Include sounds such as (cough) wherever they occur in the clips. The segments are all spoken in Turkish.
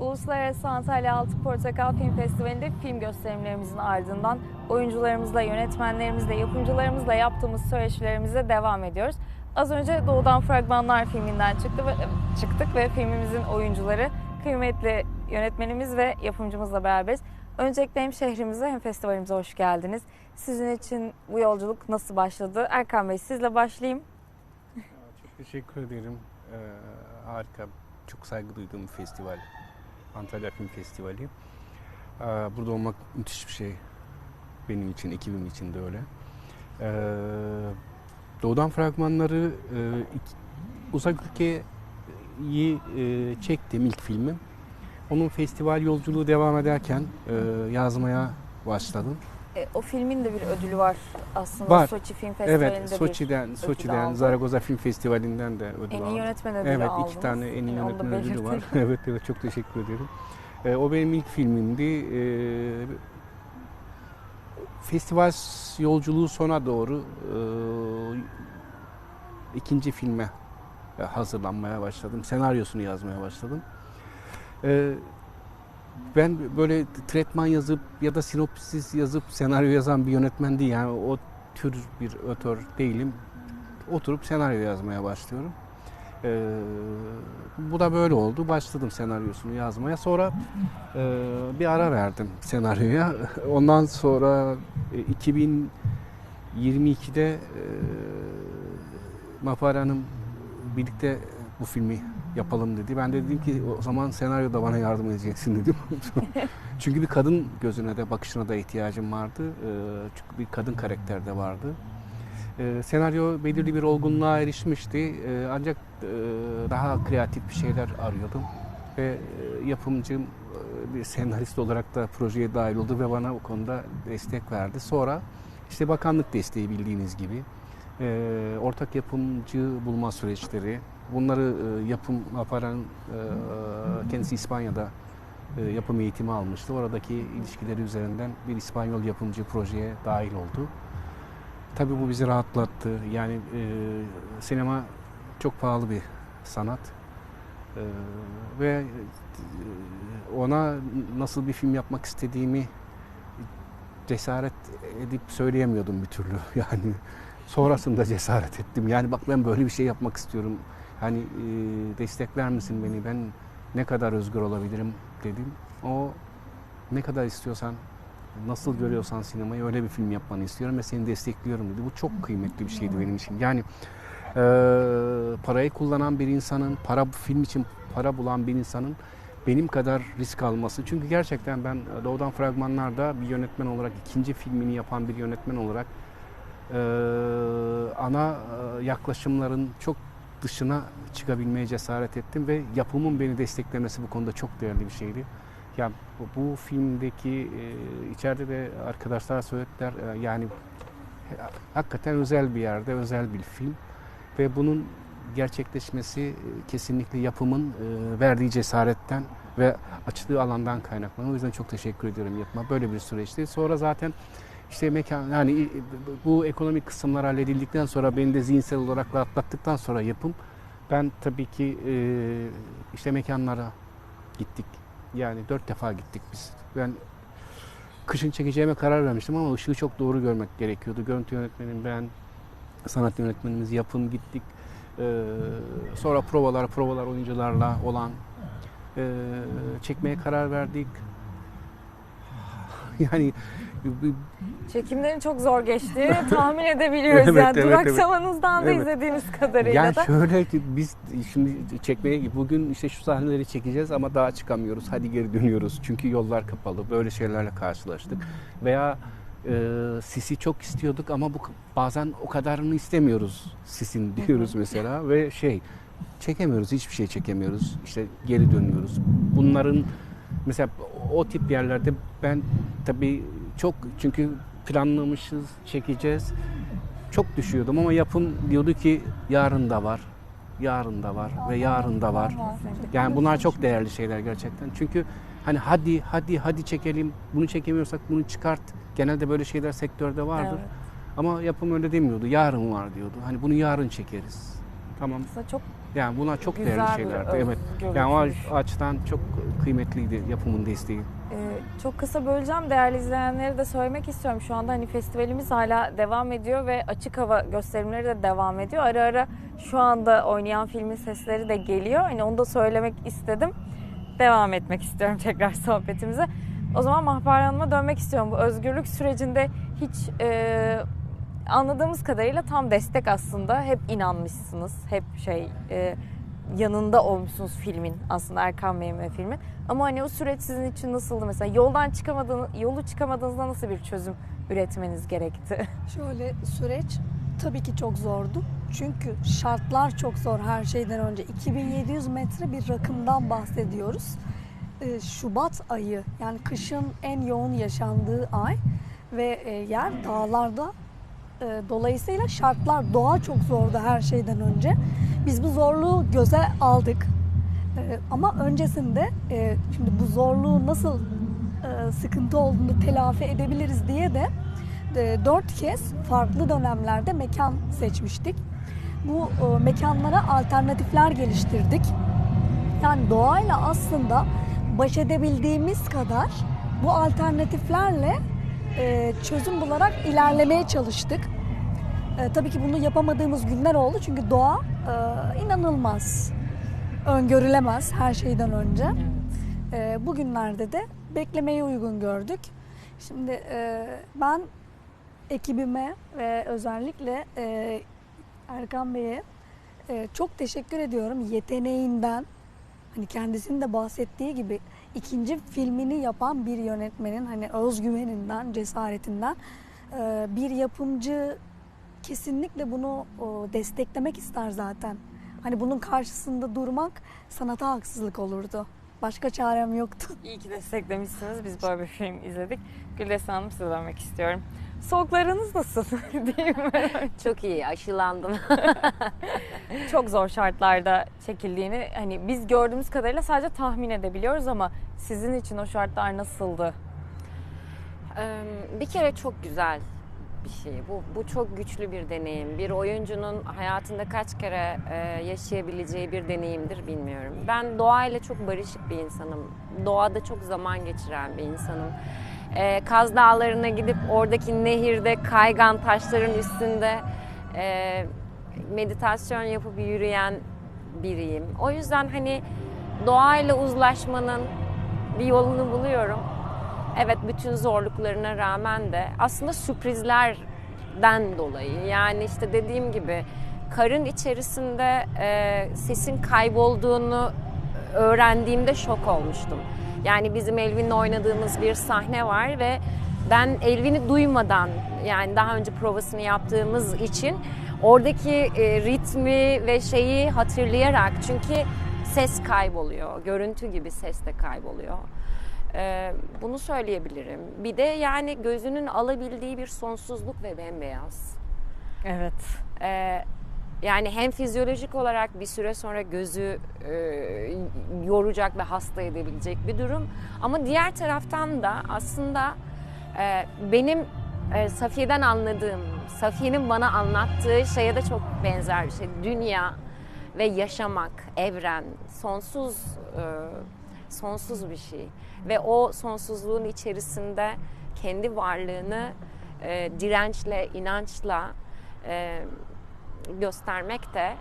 Uluslararası Antalya Altı Portakal Film Festivali'nde film gösterimlerimizin ardından oyuncularımızla, yönetmenlerimizle, yapımcılarımızla yaptığımız söyleşilerimize devam ediyoruz. Az önce Doğudan Fragmanlar filminden çıktı ve, çıktık ve filmimizin oyuncuları kıymetli yönetmenimiz ve yapımcımızla beraberiz. Öncelikle hem şehrimize hem festivalimize hoş geldiniz. Sizin için bu yolculuk nasıl başladı? Erkan Bey sizle başlayayım. Çok teşekkür ederim. Ee, harika, çok saygı duyduğum festival. Antalya Film Festivali. Ee, burada olmak müthiş bir şey. Benim için, ekibim için de öyle. Ee, Doğudan fragmanları e, uzak ülkeyi e, çektim ilk filmim. Onun festival yolculuğu devam ederken e, yazmaya başladım. E, o filmin de bir ödülü var aslında Var. Soçi Film Festivali'nde Evet, Soçi'den, Soçi'den. Zaragoza Film Festivali'nden de ödül bir en iyi aldım. yönetmen ödülü Evet aldınız. iki tane en iyi da yönetmen ödülü var. (laughs) evet evet çok teşekkür ederim. Ee, o benim ilk filmimdi. Ee, festival yolculuğu sona doğru e, ikinci filme e, hazırlanmaya başladım. Senaryosunu yazmaya başladım. Ee, ben böyle tretman yazıp ya da sinopsis yazıp senaryo yazan bir yönetmen değil. Yani o tür bir ötör değilim. Oturup senaryo yazmaya başlıyorum. Ee, bu da böyle oldu. Başladım senaryosunu yazmaya. Sonra e, bir ara verdim senaryoya. (laughs) Ondan sonra e, 2022'de e, Mafar Hanım birlikte bu filmi yapalım dedi. Ben de dedim ki o zaman senaryoda bana yardım edeceksin dedim. (laughs) Çünkü bir kadın gözüne de bakışına da ihtiyacım vardı. Ee, Çünkü bir kadın karakter de vardı. Ee, senaryo belirli bir olgunluğa erişmişti. Ee, ancak e, daha kreatif bir şeyler arıyordum. Ve e, yapımcım e, bir senarist olarak da projeye dahil oldu ve bana o konuda destek verdi. Sonra işte bakanlık desteği bildiğiniz gibi ortak yapımcı bulma süreçleri, bunları e, yapım yapan e, kendisi İspanya'da e, yapım eğitimi almıştı. Oradaki ilişkileri üzerinden bir İspanyol yapımcı projeye dahil oldu. Tabii bu bizi rahatlattı. Yani sinema çok pahalı bir sanat. Ve ona nasıl bir film yapmak istediğimi cesaret edip söyleyemiyordum bir türlü. (laughs) Yani sonrasında cesaret ettim. Yani bak ben böyle bir şey yapmak istiyorum. Hani e, destekler misin beni? Ben ne kadar özgür olabilirim dedim. O ne kadar istiyorsan, nasıl görüyorsan sinemayı öyle bir film yapmanı istiyorum ve seni destekliyorum dedi. Bu çok kıymetli bir şeydi benim için. Yani e, parayı kullanan bir insanın, para film için para bulan bir insanın benim kadar risk alması. Çünkü gerçekten ben Doğudan Fragmanlar'da bir yönetmen olarak, ikinci filmini yapan bir yönetmen olarak e, ana e, yaklaşımların çok dışına çıkabilmeye cesaret ettim ve yapımın beni desteklemesi bu konuda çok değerli bir şeydi. Ya bu, filmdeki e, içeride de arkadaşlar söylediler e, yani hakikaten özel bir yerde özel bir film ve bunun gerçekleşmesi e, kesinlikle yapımın e, verdiği cesaretten ve açtığı alandan kaynaklanıyor. O yüzden çok teşekkür ediyorum yapma. Böyle bir süreçti. Sonra zaten işte mekan yani bu ekonomik kısımlar halledildikten sonra beni de zihinsel olarak rahatlattıktan sonra yapım ben tabii ki e, işte mekanlara gittik. Yani dört defa gittik biz. Ben kışın çekeceğime karar vermiştim ama ışığı çok doğru görmek gerekiyordu. Görüntü yönetmenim ben, sanat yönetmenimiz yapım gittik. Ee, sonra provalar, provalar oyuncularla olan e, çekmeye karar verdik. (laughs) Yani Çekimlerin çok zor geçtiği (laughs) tahmin edebiliyoruz Evet, yani. evet, Duraksamanızdan da Evet. izlediğimiz kadarıyla Yani da. şöyle ki biz şimdi çekmeye bugün işte şu sahneleri çekeceğiz ama daha çıkamıyoruz. Hadi geri dönüyoruz. Çünkü yollar kapalı. Böyle şeylerle karşılaştık. Veya e, sisi çok istiyorduk ama bu bazen o kadarını istemiyoruz sisin diyoruz mesela ve şey çekemiyoruz. Hiçbir şey çekemiyoruz. İşte geri dönüyoruz. Bunların mesela o tip yerlerde ben tabii çok çünkü planlamışız, çekeceğiz çok düşüyordum ama yapım diyordu ki yarın da var, yarın da var ve yarın da var. Yani bunlar çok değerli şeyler gerçekten. Çünkü hani hadi hadi hadi çekelim, bunu çekemiyorsak bunu çıkart. Genelde böyle şeyler sektörde vardır. Evet. Ama yapım öyle demiyordu. Yarın var diyordu. Hani bunu yarın çekeriz. Tamam. Aslında çok Yani bunlar çok Güzel değerli şeylerdi. Evet. Yani o açıdan çok kıymetliydi yapımın desteği. Ee, çok kısa böleceğim. Değerli izleyenlere de söylemek istiyorum. Şu anda hani festivalimiz hala devam ediyor ve açık hava gösterimleri de devam ediyor. Ara ara şu anda oynayan filmin sesleri de geliyor. Hani onu da söylemek istedim. Devam etmek istiyorum (laughs) tekrar sohbetimize. O zaman Mahpar Hanım'a dönmek istiyorum. Bu özgürlük sürecinde hiç e, anladığımız kadarıyla tam destek aslında. Hep inanmışsınız. Hep şey e, yanında olmuşsunuz filmin aslında Erkan Bey'in ve filmin. Ama hani o süreç sizin için nasıldı mesela? Yoldan çıkamadığınız, yolu çıkamadığınızda nasıl bir çözüm üretmeniz gerekti? (laughs) Şöyle süreç tabii ki çok zordu. Çünkü şartlar çok zor her şeyden önce. 2700 metre bir rakımdan bahsediyoruz. Ee, Şubat ayı yani kışın en yoğun yaşandığı ay ve e, yer dağlarda. Ee, Dolayısıyla şartlar doğa çok zordu her şeyden önce. Biz bu zorluğu göze aldık. Ee, Ama öncesinde e, şimdi bu zorluğu nasıl e, sıkıntı olduğunu telafi edebiliriz diye de e, dört kez farklı dönemlerde mekan seçmiştik. Bu e, mekanlara alternatifler geliştirdik. Yani doğayla aslında baş edebildiğimiz kadar bu alternatiflerle e, çözüm bularak ilerlemeye çalıştık. E, tabii ki bunu yapamadığımız günler oldu çünkü doğa e, inanılmaz, öngörülemez her şeyden önce. Bugünlerde de beklemeyi uygun gördük. Şimdi ben ekibime ve özellikle Erkan Bey'e çok teşekkür ediyorum yeteneğinden. Hani kendisinin de bahsettiği gibi ikinci filmini yapan bir yönetmenin hani özgüveninden, cesaretinden e, bir yapımcı kesinlikle bunu desteklemek ister zaten. Hani bunun karşısında durmak sanata haksızlık olurdu. Başka çarem yoktu. İyi ki desteklemişsiniz. Biz böyle bir film izledik. Güldes Hanım size dönmek istiyorum. Soğuklarınız nasıl? (laughs) Mi? Çok iyi aşılandım. (laughs) Çok zor şartlarda çekildiğini hani biz gördüğümüz kadarıyla sadece tahmin edebiliyoruz ama sizin için o şartlar nasıldı? Bir kere çok güzel bir şey. Bu, bu çok güçlü bir deneyim. Bir oyuncunun hayatında kaç kere e, yaşayabileceği bir deneyimdir bilmiyorum. Ben doğayla çok barışık bir insanım. Doğada çok zaman geçiren bir insanım. E, Kaz Dağları'na gidip oradaki nehirde kaygan taşların üstünde e, meditasyon yapıp yürüyen biriyim. O yüzden hani doğayla uzlaşmanın bir yolunu buluyorum. Evet bütün zorluklarına rağmen de aslında sürprizlerden dolayı yani işte dediğim gibi karın içerisinde e, sesin kaybolduğunu öğrendiğimde şok olmuştum. Yani bizim Elvin'le oynadığımız bir sahne var ve ben Elvin'i duymadan yani daha önce provasını yaptığımız için oradaki e, ritmi ve şeyi hatırlayarak çünkü ses kayboluyor. Görüntü gibi ses de kayboluyor. Ee, bunu söyleyebilirim. Bir de yani gözünün alabildiği bir sonsuzluk ve bembeyaz. Evet. Ee, yani hem fizyolojik olarak bir süre sonra gözü e, yoracak ve hasta edebilecek bir durum. Ama diğer taraftan da aslında e, benim e, Safiye'den anladığım, Safiye'nin bana anlattığı şeye de çok benzer bir şey. Dünya ve yaşamak, evren, sonsuz e, sonsuz bir şey. Ve o sonsuzluğun içerisinde kendi varlığını e, dirençle, inançla e, göstermek de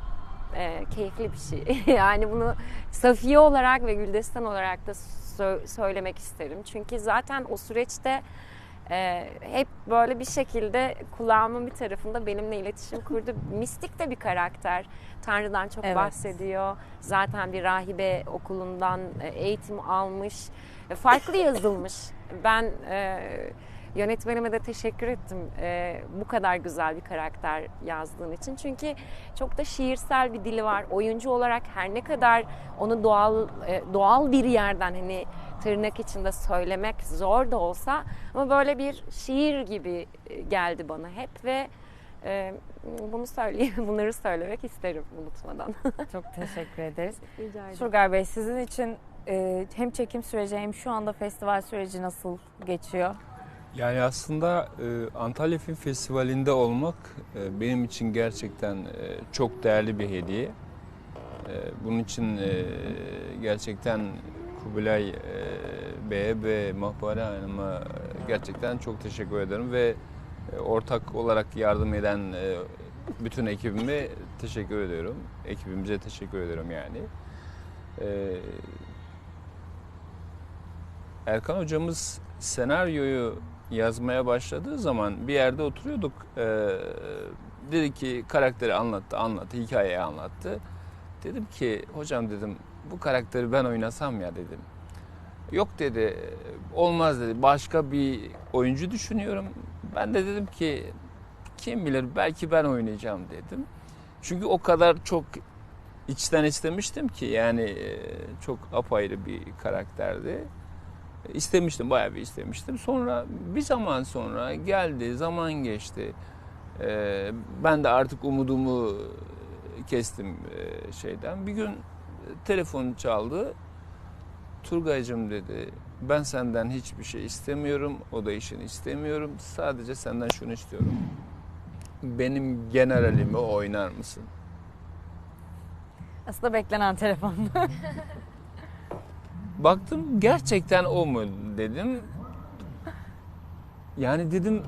e, keyifli bir şey. (laughs) yani bunu Safiye olarak ve Güldestan olarak da sö- söylemek isterim. Çünkü zaten o süreçte e, hep böyle bir şekilde kulağımın bir tarafında benimle iletişim kurdu. (laughs) Mistik de bir karakter. Tanrı'dan çok Evet. bahsediyor. Zaten bir rahibe okulundan e, eğitim almış. E, Farklı yazılmış. Ben e, yönetmenime de teşekkür ettim e, bu kadar güzel bir karakter yazdığın için. Çünkü çok da şiirsel bir dili var. Oyuncu olarak her ne kadar onu doğal e, doğal bir yerden hani tırnak içinde söylemek zor da olsa ama böyle bir şiir gibi geldi bana hep ve e, bunu söyleyeyim, (laughs) bunları söylemek isterim unutmadan. (laughs) Çok teşekkür ederiz. Rica ederim. Turgay Bey sizin için e, hem çekim süreci hem şu anda festival süreci nasıl geçiyor? Yani aslında e, Antalya Film Festivali'nde olmak e, benim için gerçekten e, çok değerli bir hediye. bunun için e, gerçekten Kubilay e, Bey'e ve Mahpare Hanım'a gerçekten çok teşekkür ederim ve e, ortak olarak yardım eden e, bütün ekibime teşekkür ediyorum. Ekibimize teşekkür ediyorum yani. E, Erkan hocamız senaryoyu yazmaya başladığı zaman bir yerde oturuyorduk. E, dedi ki karakteri anlattı, anlattı, hikayeyi anlattı. Dedim ki hocam dedim bu karakteri ben oynasam ya dedim. Yok dedi olmaz dedi başka bir oyuncu düşünüyorum. Ben de dedim ki kim bilir belki ben oynayacağım dedim. Çünkü o kadar çok içten istemiştim ki yani e, çok apayrı bir karakterdi. İstemiştim bayağı bir istemiştim. Sonra bir zaman sonra geldi zaman geçti. Ee, ben de artık umudumu kestim e, şeyden. Bir gün telefon çaldı. Turgaycığım dedi. Ben senden hiçbir şey istemiyorum. O da işini istemiyorum. Sadece senden şunu istiyorum. Benim generalimi oynar mısın? Aslında beklenen telefon. (laughs) Baktım gerçekten o mu dedim. Yani dedim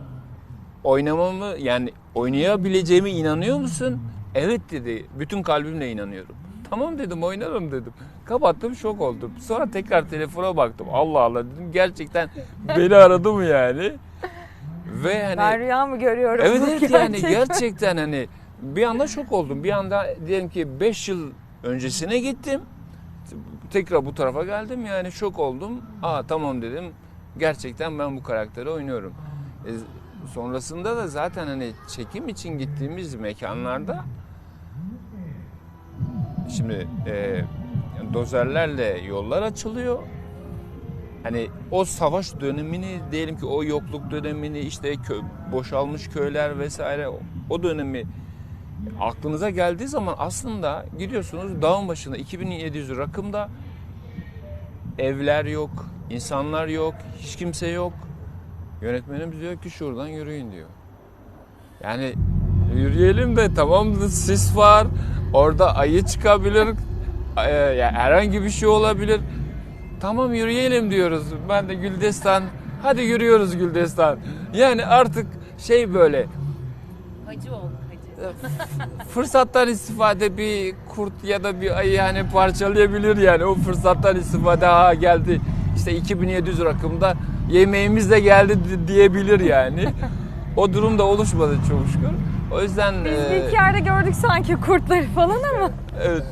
oynamamı yani oynayabileceğime inanıyor musun? Evet dedi. Bütün kalbimle inanıyorum. Tamam dedim oynarım dedim. Kapattım şok oldum. Sonra tekrar telefona baktım. Allah Allah dedim gerçekten beni aradı mı yani? Ve hani ben rüya mı görüyorum? Evet evet yani gerçekten? gerçekten hani bir anda şok oldum. Bir anda diyelim ki 5 yıl öncesine gittim. Tekrar bu tarafa geldim yani şok oldum. Aa tamam dedim. Gerçekten ben bu karakteri oynuyorum. E, sonrasında da zaten hani çekim için gittiğimiz mekanlarda şimdi e, dozerlerle yollar açılıyor. Hani o savaş dönemini diyelim ki o yokluk dönemini işte kö, boşalmış köyler vesaire o, dönemi aklınıza geldiği zaman aslında gidiyorsunuz dağın başında 2700 rakımda evler yok, insanlar yok, hiç kimse yok. Yönetmenimiz diyor ki şuradan yürüyün diyor. Yani yürüyelim de tamam sis var, orada ayı çıkabilir, e, ya herhangi bir şey olabilir. Tamam yürüyelim diyoruz. Ben de Güldestan, hadi yürüyoruz Güldestan. Yani artık şey böyle Acı oldu. Fırsattan istifade bir kurt ya da bir ayı yani parçalayabilir yani o fırsattan istifade ha geldi işte 2700 rakımda yemeğimiz de geldi di- diyebilir yani. O durum da oluşmadı çok şükür. O yüzden Biz bir e, iki yerde gördük sanki kurtları falan ama. evet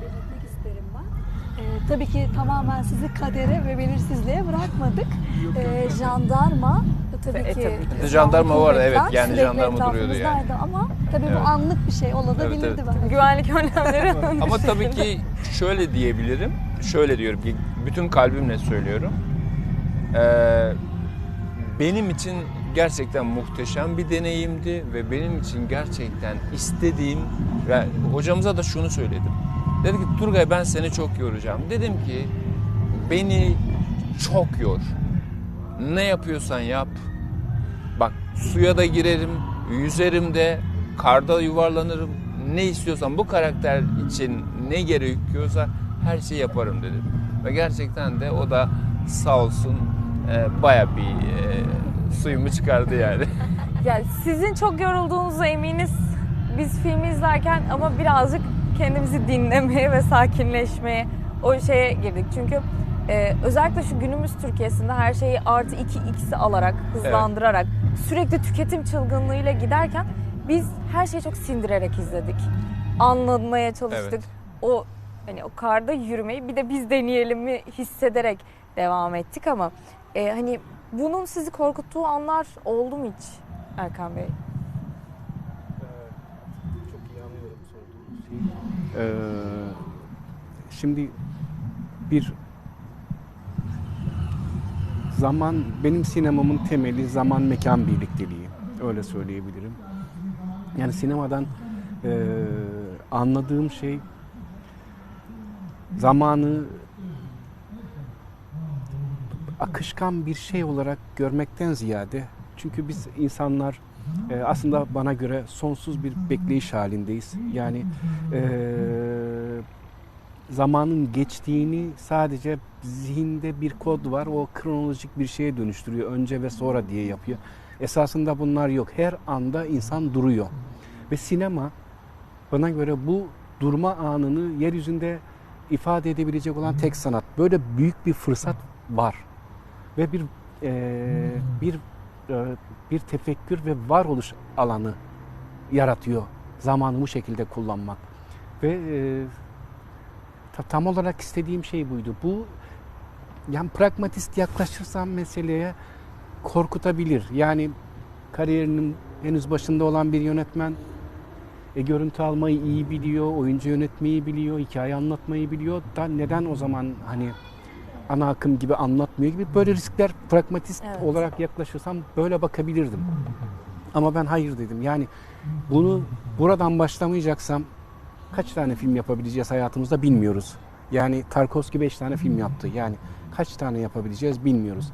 belirtmek isterim ben. Ee, tabii ki tamamen sizi kadere ve belirsizliğe bırakmadık. Ee, jandarma tabii E, ki tabii ki. Jandarma var, evet, yani jandarma duruyordu yani. Ama tabii Evet. bu anlık bir şey olabilirdi Evet, evet. belki. Güvenlik önlemleri (laughs) Ama tabii ki şöyle diyebilirim. Şöyle diyorum ki bütün kalbimle söylüyorum. Ee, benim için gerçekten muhteşem bir deneyimdi ve benim için gerçekten istediğim ve hocamıza da şunu söyledim. Dedi ki Turgay ben seni çok yoracağım. Dedim ki beni çok yor. Ne yapıyorsan yap. Bak suya da girerim, yüzerim de, karda yuvarlanırım. Ne istiyorsan bu karakter için ne gerekiyorsa her şeyi yaparım dedim. Ve gerçekten de o da sağ olsun e, baya bir e, suyumu çıkardı yani. (laughs) Yani sizin çok yorulduğunuza eminiz biz filmi izlerken ama birazcık kendimizi dinlemeye ve sakinleşmeye o şeye girdik. Çünkü e, özellikle şu günümüz Türkiye'sinde her şeyi artı 2x'i alarak, hızlandırarak, sürekli tüketim çılgınlığıyla giderken biz her şeyi çok sindirerek izledik. Anlamaya çalıştık. Evet. O hani o karda yürümeyi bir de biz deneyelim mi hissederek devam ettik ama e, hani bunun sizi korkuttuğu anlar oldu mu hiç Erkan Bey? Çok iyi anlıyorum sorduğunuz şeyi. Ee, şimdi bir zaman benim sinemamın temeli zaman mekan birlikteliği. Öyle söyleyebilirim. Yani sinemadan e, anladığım şey zamanı akışkan bir şey olarak görmekten ziyade çünkü biz insanlar e, aslında bana göre sonsuz bir bekleyiş halindeyiz. Yani e, zamanın geçtiğini sadece zihinde bir kod var. O kronolojik bir şeye dönüştürüyor. Önce ve sonra diye yapıyor. Esasında bunlar yok. Her anda insan duruyor. Ve sinema bana göre bu durma anını yeryüzünde ifade edebilecek olan tek sanat. Böyle büyük bir fırsat var. Ve bir e, bir bir tefekkür ve varoluş alanı yaratıyor. Zamanı bu şekilde kullanmak. Ve e, ta- tam olarak istediğim şey buydu. Bu yani pragmatist yaklaşırsam meseleye korkutabilir. Yani kariyerinin henüz başında olan bir yönetmen e, görüntü almayı iyi biliyor, oyuncu yönetmeyi biliyor, hikaye anlatmayı biliyor. Da neden o zaman hani ana akım gibi anlatmıyor gibi böyle riskler pragmatist Evet. olarak yaklaşırsam böyle bakabilirdim. Ama ben hayır dedim. Yani bunu buradan başlamayacaksam kaç tane film yapabileceğiz hayatımızda bilmiyoruz. Yani Tarkovski 5 tane film yaptı. Yani kaç tane yapabileceğiz bilmiyoruz.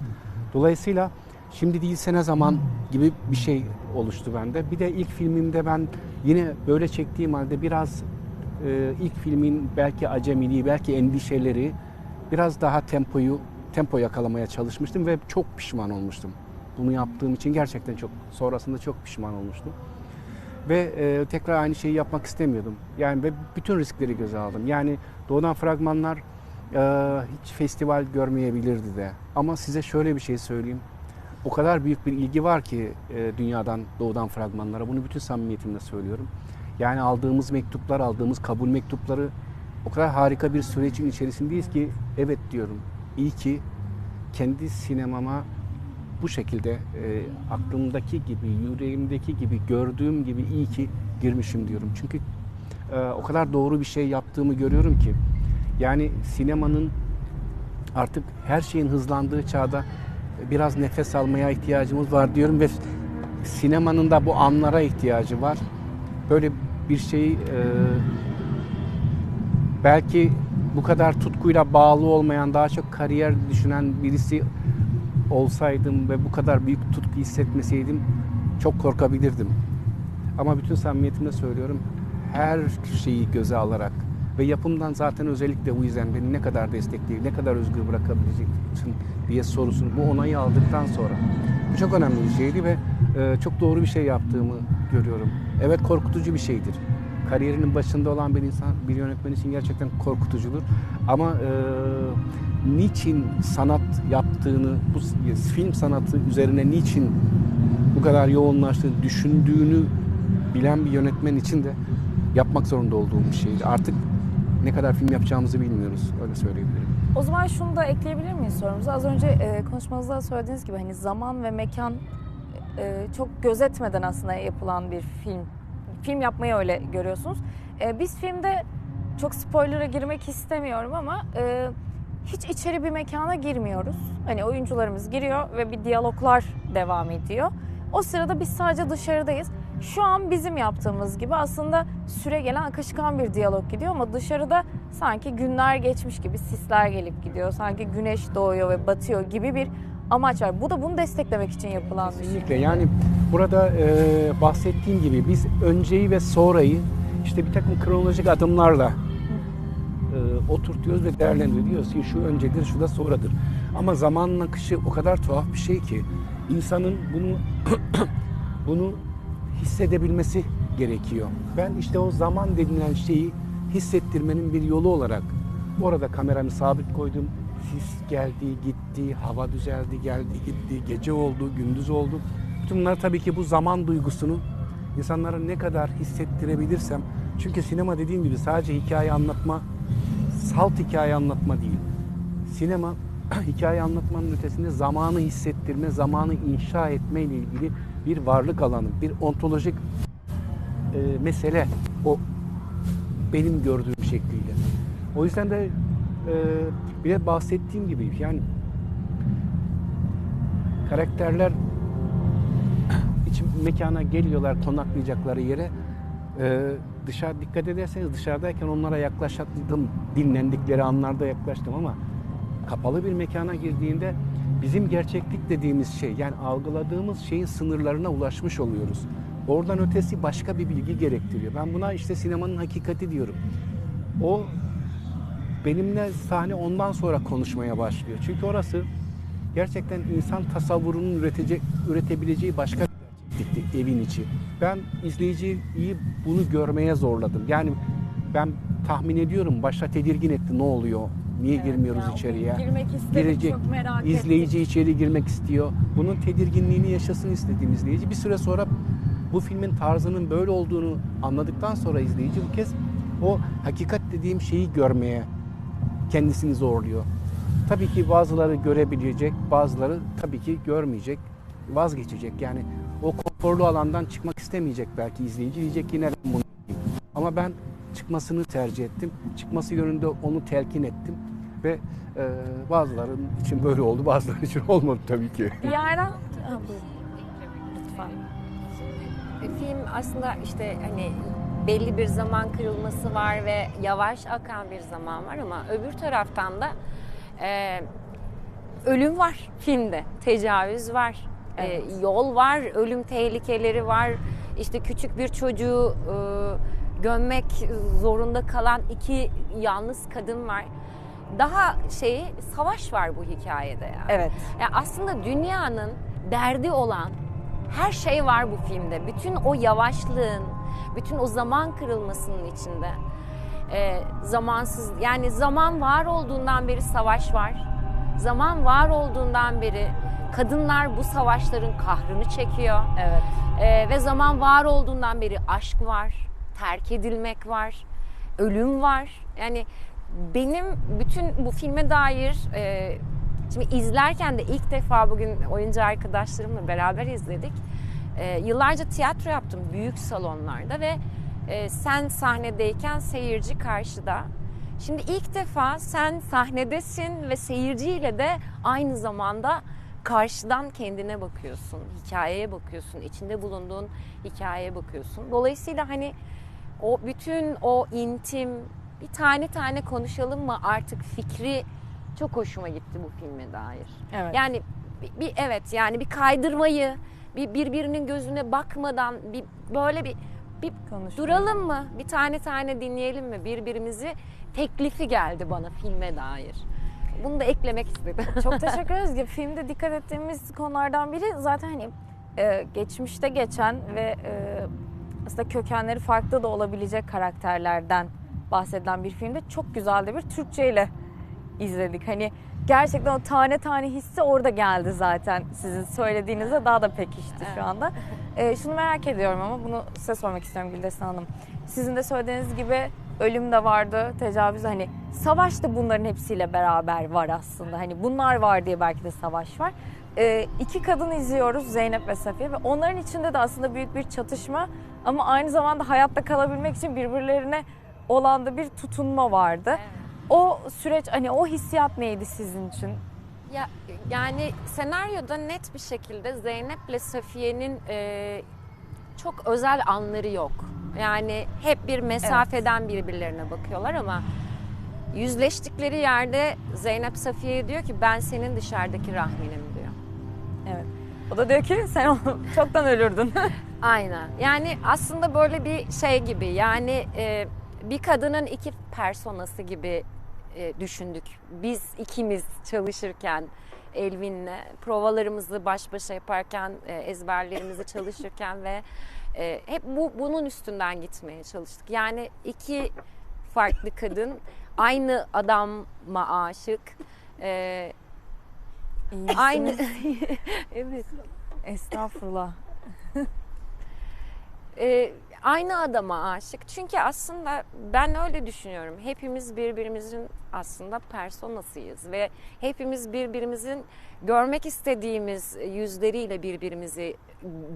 Dolayısıyla şimdi değilse ne zaman gibi bir şey oluştu bende. Bir de ilk filmimde ben yine böyle çektiğim halde biraz e, ilk filmin belki acemiliği, belki endişeleri biraz daha tempoyu tempo yakalamaya çalışmıştım ve çok pişman olmuştum. Bunu yaptığım için gerçekten çok sonrasında çok pişman olmuştum. Ve e, tekrar aynı şeyi yapmak istemiyordum. Yani ve bütün riskleri göze aldım. Yani doğudan fragmanlar e, hiç festival görmeyebilirdi de. Ama size şöyle bir şey söyleyeyim. O kadar büyük bir ilgi var ki e, dünyadan doğudan fragmanlara. Bunu bütün samimiyetimle söylüyorum. Yani aldığımız mektuplar, aldığımız kabul mektupları o kadar harika bir sürecin içerisindeyiz ki evet diyorum. İyi ki kendi sinemama bu şekilde e, aklımdaki gibi, yüreğimdeki gibi, gördüğüm gibi iyi ki girmişim diyorum. Çünkü e, o kadar doğru bir şey yaptığımı görüyorum ki. Yani sinemanın artık her şeyin hızlandığı çağda biraz nefes almaya ihtiyacımız var diyorum ve sinemanın da bu anlara ihtiyacı var. Böyle bir şeyi e, belki bu kadar tutkuyla bağlı olmayan, daha çok kariyer düşünen birisi olsaydım ve bu kadar büyük tutku hissetmeseydim çok korkabilirdim. Ama bütün samimiyetimle söylüyorum her şeyi göze alarak ve yapımdan zaten özellikle bu yüzden beni ne kadar destekleyip ne kadar özgür bırakabileceksin diye sorusunu bu onayı aldıktan sonra bu çok önemli bir şeydi ve e, çok doğru bir şey yaptığımı görüyorum. Evet korkutucu bir şeydir. Kariyerinin başında olan bir insan, bir yönetmen için gerçekten korkutucudur. Ama e, niçin sanat yaptığını, bu film sanatı üzerine niçin bu kadar yoğunlaştığını düşündüğünü bilen bir yönetmen için de yapmak zorunda olduğum bir şeydi. Artık ne kadar film yapacağımızı bilmiyoruz. Öyle söyleyebilirim. O zaman şunu da ekleyebilir miyiz sorumuza? Az önce e, konuşmanızda söylediğiniz gibi hani zaman ve mekan e, çok gözetmeden aslında yapılan bir film. Film yapmayı öyle görüyorsunuz. E, biz filmde çok spoiler'a girmek istemiyorum ama e, hiç içeri bir mekana girmiyoruz. Hani oyuncularımız giriyor ve bir diyaloglar devam ediyor. O sırada biz sadece dışarıdayız. Şu an bizim yaptığımız gibi aslında süre gelen akışkan bir diyalog gidiyor ama dışarıda sanki günler geçmiş gibi sisler gelip gidiyor. Sanki güneş doğuyor ve batıyor gibi bir amaç var. Bu da bunu desteklemek için yapılan bir şey. Kesinlikle. Yani burada e, bahsettiğim gibi biz önceyi ve sonrayı işte bir takım kronolojik adımlarla e, oturtuyoruz ve değerlendiriyoruz. Ki şu öncedir, şu da sonradır. Ama zamanın akışı o kadar tuhaf bir şey ki insanın bunu (coughs) bunu hissedebilmesi gerekiyor. Ben işte o zaman denilen şeyi hissettirmenin bir yolu olarak orada kameramı sabit koydum. Sis geldi, gitti, hava düzeldi, geldi, gitti, gece oldu, gündüz oldu. Bütün bunlar tabii ki bu zaman duygusunu insanlara ne kadar hissettirebilirsem. Çünkü sinema dediğim gibi sadece hikaye anlatma, salt hikaye anlatma değil. Sinema (clears throat) hikaye anlatmanın ötesinde zamanı hissettirme, zamanı inşa etme ile ilgili bir varlık alanı, bir ontolojik e, mesele o benim gördüğüm şekliyle. O yüzden de e, bir de bahsettiğim gibi yani karakterler mekana geliyorlar konaklayacakları yere e, dışarı dikkat ederseniz dışarıdayken onlara yaklaştım dinlendikleri anlarda yaklaştım ama kapalı bir mekana girdiğinde bizim gerçeklik dediğimiz şey yani algıladığımız şeyin sınırlarına ulaşmış oluyoruz. Oradan ötesi başka bir bilgi gerektiriyor. Ben buna işte sinemanın hakikati diyorum. O benimle sahne ondan sonra konuşmaya başlıyor. Çünkü orası gerçekten insan tasavvurunun üretecek, üretebileceği başka evin içi. Ben izleyiciyi bunu görmeye zorladım. Yani ben tahmin ediyorum başta tedirgin etti ne oluyor, niye girmiyoruz Ya, içeriye. Girmek istedik, Girecek, çok merak. İzleyici içeri girmek istiyor. Bunun tedirginliğini yaşasın istediğim izleyici. Bir süre sonra bu filmin tarzının böyle olduğunu anladıktan sonra izleyici bu kez o hakikat dediğim şeyi görmeye kendisini zorluyor. Tabii ki bazıları görebilecek, bazıları tabii ki görmeyecek, vazgeçecek. Yani o konforlu alandan çıkmak istemeyecek belki izleyici. Diyecek ki neden bunu yapayım? Ama ben çıkmasını tercih ettim. Çıkması yönünde onu telkin ettim. Ve e, bazıların için böyle oldu, bazıları için olmadı tabii ki. Bir yerden... Lütfen. E, Film aslında işte hani belli bir zaman kırılması var ve yavaş akan bir zaman var ama öbür taraftan da e, ölüm var filmde, tecavüz var, e, Evet. yol var, ölüm tehlikeleri var. İşte küçük bir çocuğu e, gömmek zorunda kalan iki yalnız kadın var. Daha şeyi savaş var bu hikayede yani. Evet. Ya aslında dünyanın derdi olan her şey var bu filmde. Bütün o yavaşlığın, bütün o zaman kırılmasının içinde. Ee, zamansız, yani zaman var olduğundan beri savaş var. Zaman var olduğundan beri kadınlar bu savaşların kahrını çekiyor. Evet. Ee, ve zaman var olduğundan beri aşk var, terk edilmek var, ölüm var. Yani benim bütün bu filme dair e, şimdi izlerken de ilk defa bugün oyuncu arkadaşlarımla beraber izledik. E, yıllarca tiyatro yaptım büyük salonlarda ve e, sen sahnedeyken seyirci karşıda. Şimdi ilk defa sen sahnedesin ve seyirciyle de aynı zamanda karşıdan kendine bakıyorsun, hikayeye bakıyorsun, içinde bulunduğun hikayeye bakıyorsun. Dolayısıyla hani o bütün o intim bir tane tane konuşalım mı artık fikri çok hoşuma gitti bu filme dair. Evet. Yani bir, bir- evet yani bir kaydırmayı, bir birbirinin gözüne bakmadan bir böyle bir bir Konuşalım. duralım mı? Bir tane tane dinleyelim mi? Birbirimizi teklifi geldi bana filme dair. Bunu da eklemek istedim. (laughs) Çok teşekkür ederiz. Filmde dikkat ettiğimiz konulardan biri zaten hani e, geçmişte geçen ve e, aslında kökenleri farklı da olabilecek karakterlerden bahsedilen bir filmde çok güzel de bir Türkçe ile izledik. Hani gerçekten o tane tane hissi orada geldi zaten. Sizin söylediğinizde daha da pekişti Evet. şu anda. E, şunu merak ediyorum ama bunu size sormak istiyorum Güldesin Hanım. Sizin de söylediğiniz gibi ölüm de vardı, tecavüz hani savaş da bunların hepsiyle beraber var aslında. Hani bunlar var diye belki de savaş var. Ee, iki kadın izliyoruz Zeynep ve Safiye ve onların içinde de aslında büyük bir çatışma ama aynı zamanda hayatta kalabilmek için birbirlerine olan da bir tutunma vardı. O süreç hani o hissiyat neydi sizin için? Ya yani senaryoda net bir şekilde Zeynep'le Safiye'nin e, çok özel anları yok. Yani hep bir mesafeden birbirlerine bakıyorlar ama yüzleştikleri yerde Zeynep Safiye'ye diyor ki ben senin dışarıdaki rahminim diyor. Evet. O da diyor ki sen onu (laughs) çoktan ölürdün. (laughs) Aynen. Yani aslında böyle bir şey gibi yani e, bir kadının iki personası gibi e, düşündük. Biz ikimiz çalışırken Elvin'le provalarımızı baş başa yaparken e, ezberlerimizi çalışırken ve e, hep bu bunun üstünden gitmeye çalıştık. Yani iki farklı kadın aynı adama aşık. E, İyi aynı (laughs) evet. Estağfurullah. Ee, aynı adama aşık. Çünkü aslında ben öyle düşünüyorum. Hepimiz birbirimizin aslında personasıyız ve hepimiz birbirimizin görmek istediğimiz yüzleriyle birbirimizi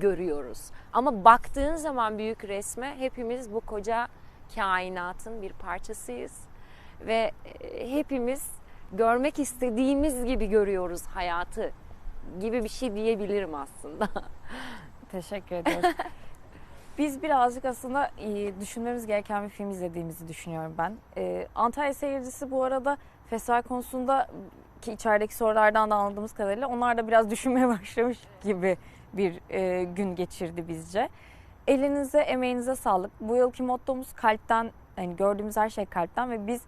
görüyoruz. Ama baktığın zaman büyük resme hepimiz bu koca kainatın bir parçasıyız ve e, hepimiz görmek istediğimiz gibi görüyoruz hayatı gibi bir şey diyebilirim aslında. Teşekkür ediyoruz. (laughs) Biz birazcık aslında e, düşünmemiz gereken bir film izlediğimizi düşünüyorum ben. E, Antalya seyircisi bu arada festival konusunda ki içerideki sorulardan da anladığımız kadarıyla onlar da biraz (laughs) düşünmeye başlamış gibi bir e, gün geçirdi bizce. Elinize, emeğinize sağlık. Bu yılki mottomuz kalpten, yani gördüğümüz her şey kalpten ve biz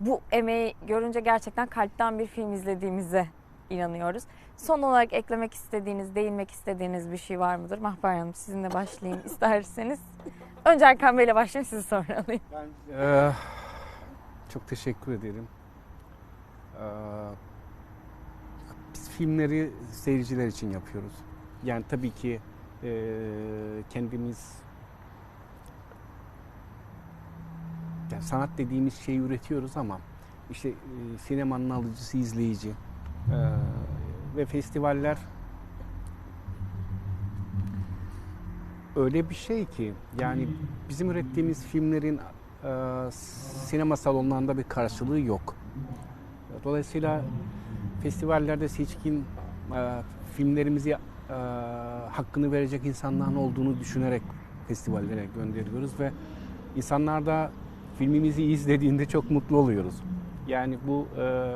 bu emeği görünce gerçekten kalpten bir film izlediğimize inanıyoruz. Son olarak eklemek istediğiniz, değinmek istediğiniz bir şey var mıdır? Mahper Hanım sizinle başlayayım (laughs) isterseniz. Önce Erkan Bey'le başlayayım sizi sonra alayım. Ee, çok teşekkür ederim. Ee, biz filmleri seyirciler için yapıyoruz. Yani tabii ki e, kendimiz yani sanat dediğimiz şeyi üretiyoruz ama işte e, sinemanın alıcısı izleyici ve festivaller öyle bir şey ki yani bizim ürettiğimiz filmlerin e, sinema salonlarında bir karşılığı yok. Dolayısıyla festivallerde seçkin e, filmlerimizi e, hakkını verecek insanların olduğunu düşünerek festivallere gönderiyoruz ve insanlar da filmimizi izlediğinde çok mutlu oluyoruz. Yani bu e,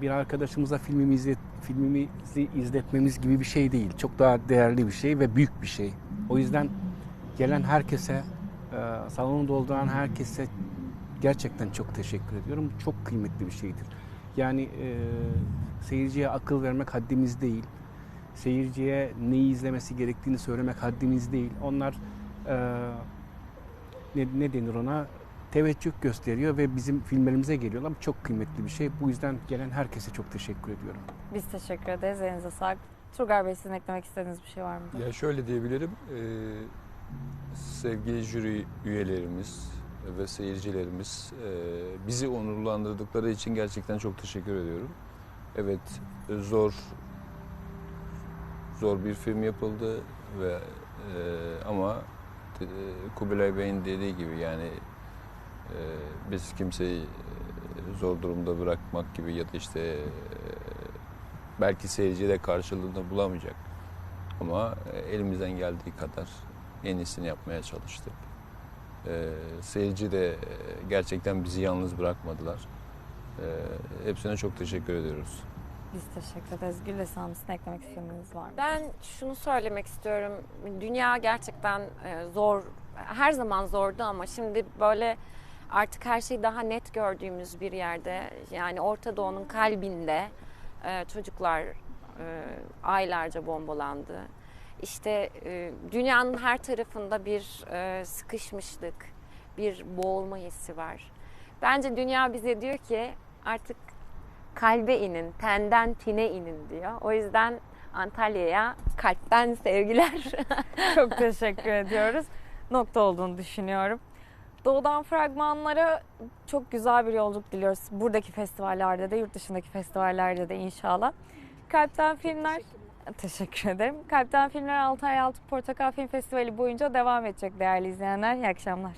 bir arkadaşımıza filmimizi filmimizi izletmemiz gibi bir şey değil. Çok daha değerli bir şey ve büyük bir şey. O yüzden gelen herkese, e, salonu dolduran herkese gerçekten çok teşekkür ediyorum. Çok kıymetli bir şeydir. Yani e, seyirciye akıl vermek haddimiz değil. Seyirciye neyi izlemesi gerektiğini söylemek haddimiz değil. Onlar e, ne, ne denir ona? Teveccüh gösteriyor ve bizim filmlerimize geliyorlar. Bu çok kıymetli bir şey. Bu yüzden gelen herkese çok teşekkür ediyorum. Biz teşekkür ederiz. Elinize sağlık. Turgay Bey sizin eklemek istediğiniz bir şey var mı? Ya şöyle diyebilirim, e, sevgili jüri üyelerimiz ve seyircilerimiz e, bizi onurlandırdıkları için gerçekten çok teşekkür ediyorum. Evet, zor zor bir film yapıldı ve e, ama e, Kubilay Bey'in dediği gibi yani biz kimseyi e, zor durumda bırakmak gibi ya da işte e, belki seyirci de karşılığını bulamayacak. Ama e, elimizden geldiği kadar en iyisini yapmaya çalıştık. Ee, seyirci de gerçekten bizi yalnız bırakmadılar. Ee, hepsine çok teşekkür ediyoruz. Biz teşekkür ederiz. Güles Hanım sizin eklemek istediğiniz var mı? Ben şunu söylemek istiyorum. Dünya gerçekten zor, her zaman zordu ama şimdi böyle artık her şeyi daha net gördüğümüz bir yerde, yani Orta Doğu'nun kalbinde e, çocuklar e, aylarca bombalandı. İşte e, dünyanın her tarafında bir e, sıkışmışlık, bir boğulma hissi var. Bence dünya bize diyor ki artık kalbe inin, tenden tine inin diyor. O yüzden Antalya'ya kalpten sevgiler. (laughs) Çok teşekkür ediyoruz. Nokta olduğunu düşünüyorum. Doğudan fragmanlara çok güzel bir yolculuk diliyoruz. Buradaki festivallerde de, yurt dışındaki festivallerde de inşallah. Kalpten Filmler Teşekkür ederim. Kalpten Filmler Altay Altı Portakal Film Festivali boyunca devam edecek değerli izleyenler. İyi akşamlar.